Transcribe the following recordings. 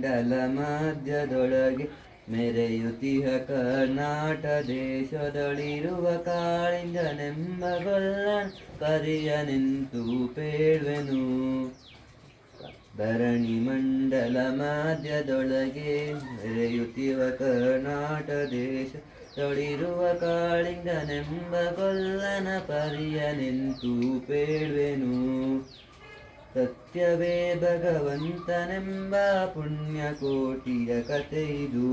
ಮಂಡಲ ಮಧ್ಯದೊಳಗೆ ಮೆರೆಯುತಿಹ ಕರ್ನಾಟ ದೇಶದೊಳಿರುವ ಕಾಳಿಂಗನೆಂಬ ಪರಿಯ ನಿಂತು ಪೇಳ್ವೆನು. ಧರಣಿ ಮಂಡಲ ಮಾಧ್ಯದೊಳಗೆ ಮೆರೆಯುತ್ತಿವ ಕರ್ನಾಟ ದೇಶ ತೊಳಿರುವ ಕಾಳಿಂಗನೆಂಬ ಕೊಲ್ಲನ ಪರಿಯ ನಿಂತು ಪೇಳ್ವೆನು. ಸತ್ಯವೇ ಭಗವಂತನೆಂಬ ಪುಣ್ಯಕೋಟಿಯ ಕತೆ ಇದು.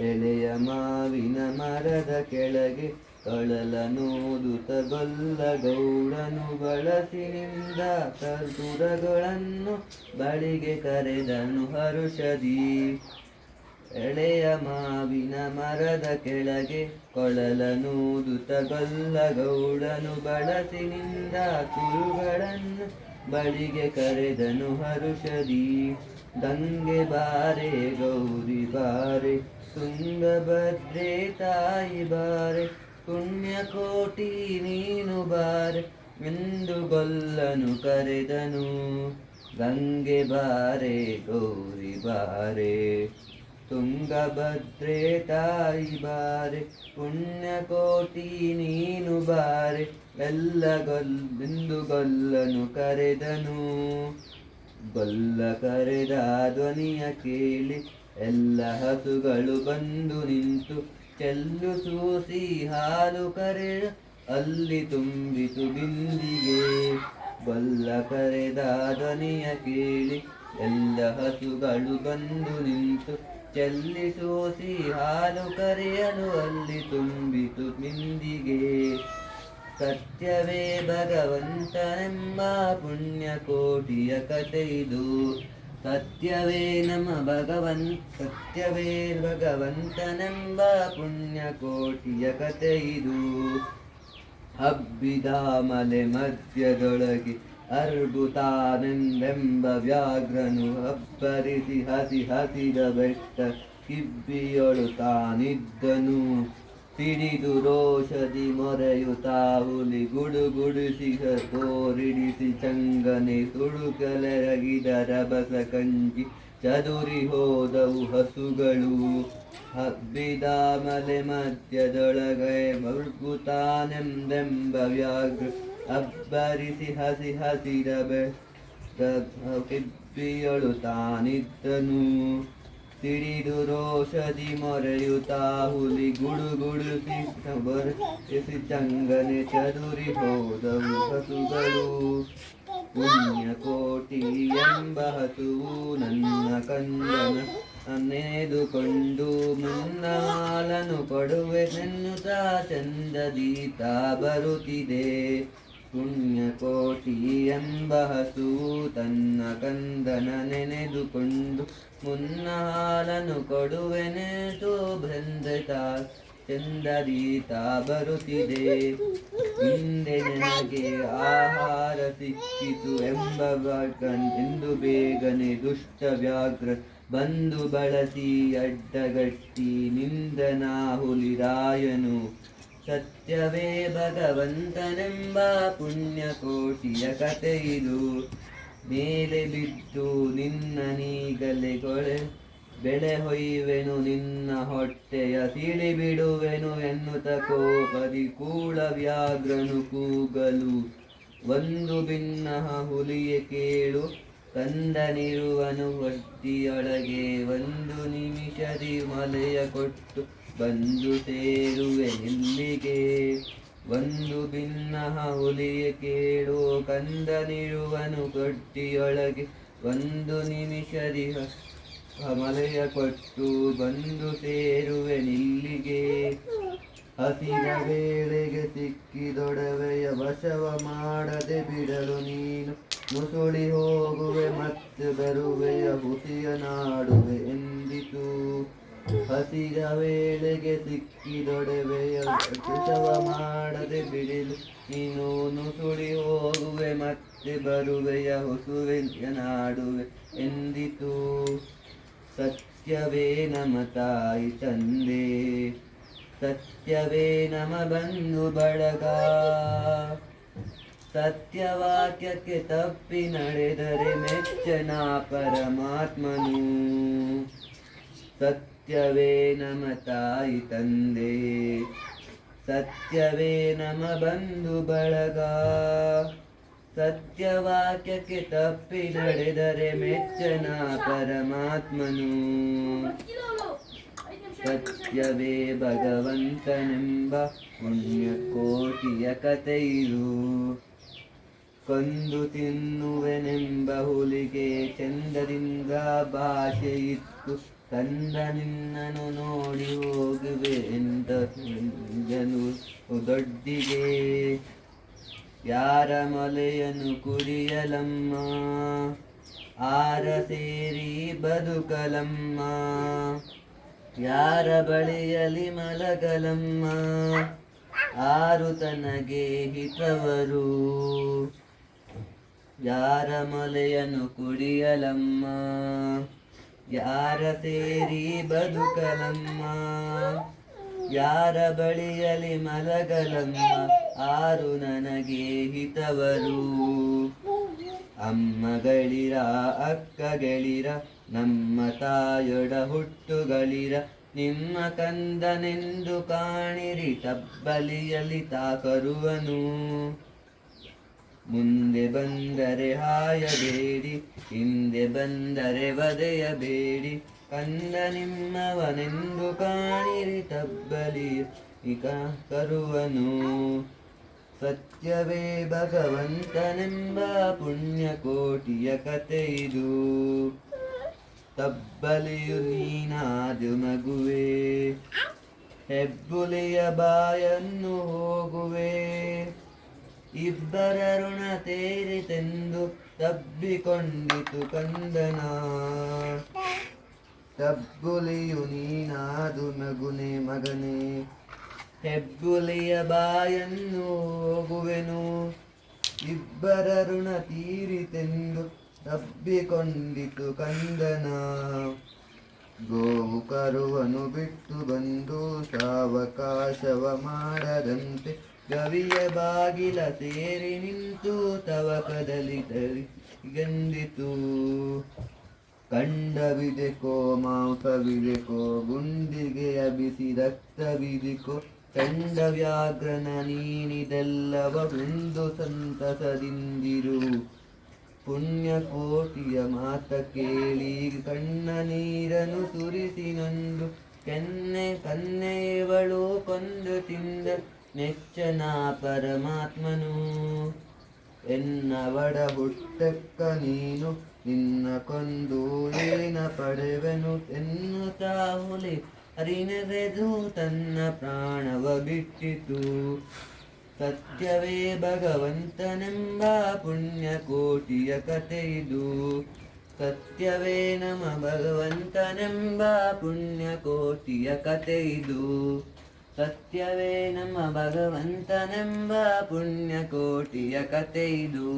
ಎಳೆಯ ಮಾವಿನ ಮರದ ಕೆಳಗೆ ಕಳಲನೋದುತ ಬಲ್ಲ ಗೌಡನು ಬಳಸಿನಿಂದ ಕರ್ಪುರಗಳನ್ನು ಬಳಿಗೆ ಕರೆದನು ಹರುಷದಿ. ಎಳೆಯ ಮಾವಿನ ಮರದ ಕೆಳಗೆ ಕೊಳಲನೂದುತ ಬಲ್ಲ ಗೌಡನು ಬಳಸಿನಿಂದ ಕುರುಗಳನ್ನು ಬಳಿಗೆ ಕರೆದನು ಹರುಷದಿ ದಂಗೆ ಬಾರೆ, ಗೌರಿ ಬಾರೆ, ತುಂಗಭದ್ರೆ ತಾಯಿ ಬಾರೆ ಪುಣ್ಯಕೋಟಿ ನೀನು ಬಾರೆ, ಎಂದು ಗೊಲ್ಲನು ಕರೆದನು. ಗಂಗೆ ಬಾರೆ, ಗೌರಿ ಬಾರೆ ತುಂಗಭದ್ರೆ ತಾಯಿ ಬಾರೆ, ಪುಣ್ಯಕೋಟಿ ನೀನು ಬಾರೆ, ಎಲ್ಲ ಗೊಲ್ ಎಂದು ಗೊಲ್ಲನು ಕರೆದನು. ಗೊಲ್ಲ ಕರೆದ ಧ್ವನಿಯ ಕೇಳಿ, ಎಲ್ಲ ಹಸುಗಳು ಬಂದು ನಿಂತು, ಚೆಲ್ಲು ಸೂಸಿ ಹಾಲು ಕರೆ, ಅಲ್ಲಿ ತುಂಬಿತು ಬಿಂದಿಗೆ. ಗೊಲ್ಲ ಕರೆದ ಧ್ವನಿಯ ಕೇಳಿ, ಎಲ್ಲ ಹಸುಗಳು ಬಂದು ನಿಂತು ಚೆಲ್ಲಿ ಸೂಸಿ ಹಾಲು ಕರೆಯಲು ಅಲ್ಲಿ ತುಂಬಿತು ಬಿಂದಿಗೆ ಸತ್ಯವೇ ಭಗವಂತನೆಂಬ ಪುಣ್ಯಕೋಟಿಯ ಕಥೆ ಇದು. ಸತ್ಯವೇ ನಮ್ಮ ಭಗವನ್, ಸತ್ಯವೇ ಭಗವಂತನೆಂಬ ಪುಣ್ಯಕೋಟಿಯ ಕಥೆ ಇದು. ಹಬ್ಬಿದ ಮಲೆ ಮಧ್ಯದೊಳಗೆ ಅರ್ಬುತಾನೆಂದೆಂಬ ವ್ಯಾಘ್ರನು ಅಬ್ಬರಿಸಿ ಹಸಿ ಹಸಿದ ಬೆಟ್ಟ ಕಿಬ್ಬಿಯೊಳು ತಾನಿದ್ದನು ಸಿಡಿದು ರೋಷದಿ ಮೊರೆಯುತ್ತಾ ಹುಲಿ ಗುಡು ಗುಡಿಸಿ ತೋರಿಡಿಸಿ ಚಂಗನೆ ತುಳುಕಲೆರಗಿದ ರಭಸ ಕಂಜಿ ಚದುರಿ ಹೋದವು ಹಸುಗಳು. ಹಬ್ಬಿದ ಮಲೆ ಮಧ್ಯದೊಳಗೆ ಮಲ್ಗುತ್ತಾನೆಂದೆಂಬ ವ್ಯಾಘ್ರ ಅಬ್ಬರಿಸಿ ಹಸಿ ಹಸಿರ ಕಿಬ್ಬಿಯಳು ತಾನಿದ್ದನು. ಸಿಡಿದು ರೋಷದಿ ಮೊರೆಯುತ್ತಾ ಹುಲಿ ಗುಡು ಗುಡುಸಿ ಚಂಗನೆ ಚದುರಿ ಹೋದವು ಹಸುಗಳು. ಪುಣ್ಯಕೋಟಿ ಎಂಬ ಹಸುವು ನನ್ನ ಕಂದನ ಅನ್ನೆದುಕೊಂಡು ಮುನ್ನಾಲನು ಕೊಡುವೆ ಕೊಡುವೆನೆನ್ನುತ್ತಾ ಚಂದದೀತ ಬರುತ್ತಿದೆ. ಪುಣ್ಯಕೋಟಿ ಎಂಬ ಹಸು ತನ್ನ ಕಂದನ ನೆನೆದುಕೊಂಡು ಮುನ್ನ ಹಾಲನು ಕೊಡುವೆನೆದು ಬೃಂದತ ಚಂದದೀತ ಬರುತ್ತಿದೆ. ಹಿಂದೆ ನನಗೆ ಆಹಾರ ಸಿಕ್ಕಿತು ಎಂಬ ಎಂದು ಬೇಗನೆ ದುಷ್ಟ ವ್ಯಾಘ್ರ ಬಂದು ಬಳಸಿ ಅಡ್ಡಗಟ್ಟಿ ನಿಂದನಾ ಹುಲಿರಾಯನು ಸತ್ಯವೇ ಭಗವಂತನೆಂಬ ಪುಣ್ಯಕೋಟಿಯ ಕಥೆಯಿದು. ಮೇಲೆ ಬಿದ್ದು ನಿನ್ನ ನೀಗಲೆ ಕೊಳೆ, ಬೆಳೆ ಹೊಯ್ಯುವೆನು ನಿನ್ನ ಹೊಟ್ಟೆಯ ತಿಳಿ ಬಿಡುವೆನು ಎನ್ನುತ್ತ ಕೋಪದಿ ಕೂಳ ವ್ಯಾಘ್ರನು ಕೂಗಲು. ಒಂದು ಭಿನ್ನ ಹುಲಿಯ ಕೇಳು ಕಂದನಿರುವನು ಹೊಟ್ಟಿಯೊಳಗೆ ಒಂದು ನಿಮಿಷದಿ ಮಲೆಯ ಕೊಟ್ಟು. ಬಂದು ಸೇರುವೆ ನಿಲ್ಲಿಗೆ. ಒಂದು ಭಿನ್ನ ಹುಲಿಯ ಕೇಳು ಕಂದನಿರುವನು ಕೊಟ್ಟಿಯೊಳಗೆ. ಒಂದು ನಿಮಿಷದಿ ಹಮಲೆಯ ಕೊಟ್ಟು ಬಂದು ಸೇರುವೆ ನಿಲ್ಲಿಗೆ. ಹಸಿರ ವೇಳೆಗೆ ಸಿಕ್ಕಿದೊಡವೆಯ ವಶವ ಮಾಡದೆ ಬಿಡಲು ನೀನು ಮುಸುಳಿ ಹೋಗುವೆ ಮತ್ತೆ ಬರುವೆಯ ಹುಸಿಯ ನಾಡುವೆ ಎಂದಿತು ಹಸಿರ ವೇಳೆಗೆ ಸಿಕ್ಕಿದೊಡವೆಯ ಕೃಷವ ಮಾಡದೆ ಬಿಡಿಲು. ನೀನು ನುಸುಳಿ ಹೋಗುವೆ, ಮತ್ತೆ ಬರುವೆಯ ಹೊಸುವೆಯ ನಾಡುವೆ ಎಂದಿತು? ಸತ್ಯವೇ ನಮ ತಾಯಿ ತಂದೆ. ಸತ್ಯವೇ ನಮ ಬಂಧು ಬಳಗ. ಸತ್ಯವಾಕ್ಯಕ್ಕೆ ತಪ್ಪಿ ನಡೆದರೆ ಮೆಚ್ಚನಾ ಪರಮಾತ್ಮನು. ಸತ್ಯವೇ ನಮ ತಾಯಿ ತಂದೆ. ಸತ್ಯವೇ ನಮ ಬಂಧು ಬಳಗ. ಸತ್ಯವಾಕ್ಯಕ್ಕೆ ತಪ್ಪಿ ನಡೆದರೆ ಮೆಚ್ಚನ ಪರಮಾತ್ಮನು. ಸತ್ಯವೇ ಭಗವಂತನೆಂಬ ಪುಣ್ಯ ಕೋಟಿಯ ಕಥೆಯಿದು ಕೊಂದು ತಿನ್ನುವೆನೆಂಬ ಹುಲಿಗೆ ಚಂದದಿಂದ ಇತ್ತು. ಕಂದ ನಿನ್ನನು ನೋಡಿ ಹೋಗುವೆ ಎಂದ ದೊಡ್ಡಿಗೆ. ಯಾರ ಮೊಲೆಯನ್ನು ಕುರಿಯಲಮ್ಮ? ಆರ ಸೇರಿ ಬದುಕಲಮ್ಮ? ಯಾರ ಬಳಿಯಲಿ ಮಲಗಲಮ್ಮ? ಆರು ತನಗೆ ಹಿತವರು. ಯಾರ ಮೊಲೆಯನ್ನು ಕುಡಿಯಲಮ್ಮ ಯಾರ ಸೇರಿ ಬದುಕಲಮ್ಮ? ಯಾರ ಬಳಿಯಲಿ ಮಲಗಲಮ್ಮ? ಆರು ನನಗೆ ಹಿತವರು. ಅಮ್ಮಗಳಿರ, ಅಕ್ಕಗಳಿರ, ನಮ್ಮ ತಾಯೊಡ ಹುಟ್ಟುಗಳಿರ. ನಿಮ್ಮ ಕಂದನೆಂದು ಕಾಣಿರಿ ತಬ್ಬಲಿಯಲಿ ತಾಕರುವನು. ಮುಂದೆ ಬಂದರೆ ಹಾಯಬೇಡಿ, ಹಿಂದೆ ಬಂದರೆ ವದೆಯಬೇಡಿ. ಕಂದ ನಿಮ್ಮವನೆಂದು ಕಾಣಿರಿ ತಬ್ಬಲಿ, ಇಕ ಕರುವನು. ಸತ್ಯವೇ ಭಗವಂತನೆಂಬ ಪುಣ್ಯ ಕೋಟಿಯ ಕತೆ ಇದು. ತಬ್ಬಲಿಯು ನೀನಾದು ಮಗುವೆ, ಹೆಬ್ಬುಲಿಯ ಬಾಯನ್ನು ಹೋಗುವೆ. ಇಬ್ಬರ ಋಣ ತೇರಿತೆಂದು ತಬ್ಬಿಕೊಂಡಿತು ಕಂದನ. ತಬ್ಬುಲಿಯು ನೀನಾದು ಮಗುನೆ, ಮಗನೇ. ಹೆಬ್ಬುಲಿಯ ಬಾಯನ್ನು ಹೋಗುವೆನು. ಇಬ್ಬರ ಋಣ ತೀರಿತೆಂದು ತಬ್ಬಿಕೊಂಡಿತು ಕಂದನ. ಗೋವು ಕರುವನು ಬಿಟ್ಟು ಬಂದು ಸಾವಕಾಶವ ಮಾಡದಂತೆ ಗವಿಯ ಬಾಗಿಲ ಸೇರಿ ನಿಂತು ತವಕದಲ್ಲಿ ಗಂದಿತು ಕಂಡವಿದೆಕೋ ಮಾಂಸವಿದೆಕೋ ಗುಂಡಿಗೆಯ ಬಿಸಿ ರಕ್ತವಿದೆಕೋ. ಕಂಡ ವ್ಯಾಘ್ರನ ನೀನಿದೆಲ್ಲವ ಒಂದು ಸಂತಸದಿಂದಿರು. ಪುಣ್ಯ ಕೋಟಿಯ ಮಾತ ಕೇಳಿ ಕಣ್ಣ ನೀರನು ಸುರಿಸಿ ನೊಂದು. ಕೆನ್ನೆ ಕನ್ನೆಯವಳು ಕೊಂದು ತಿಂದ ನೆಚ್ಚನ ಪರಮಾತ್ಮನು. ಎನ್ನವಡ ಹುಟ್ಟಕ್ಕ ನೀನು, ನಿನ್ನ ಕೊಂದು ಏನ ಪಡೆವೆನು ಎನ್ನುತ್ತಾ ಹುಲಿ. ಅರಿನೆರೆದು ತನ್ನ ಪ್ರಾಣವ ಬಿಟ್ಟಿತು. ಸತ್ಯವೇ ಭಗವಂತನೆಂಬ ಪುಣ್ಯ ಕೋಟಿಯ ಕಥೆ ಇದು. ಸತ್ಯವೇ ನಮ ಭಗವಂತನೆಂಬ ಪುಣ್ಯ ಕೋಟಿಯ ಕಥೆ ಇದು. ಸತ್ಯವೇ ನಮ್ಮ ಭಗವಂತನೆಂಬ ಪುಣ್ಯಕೋಟಿಯ ಕತೆ ಇದು.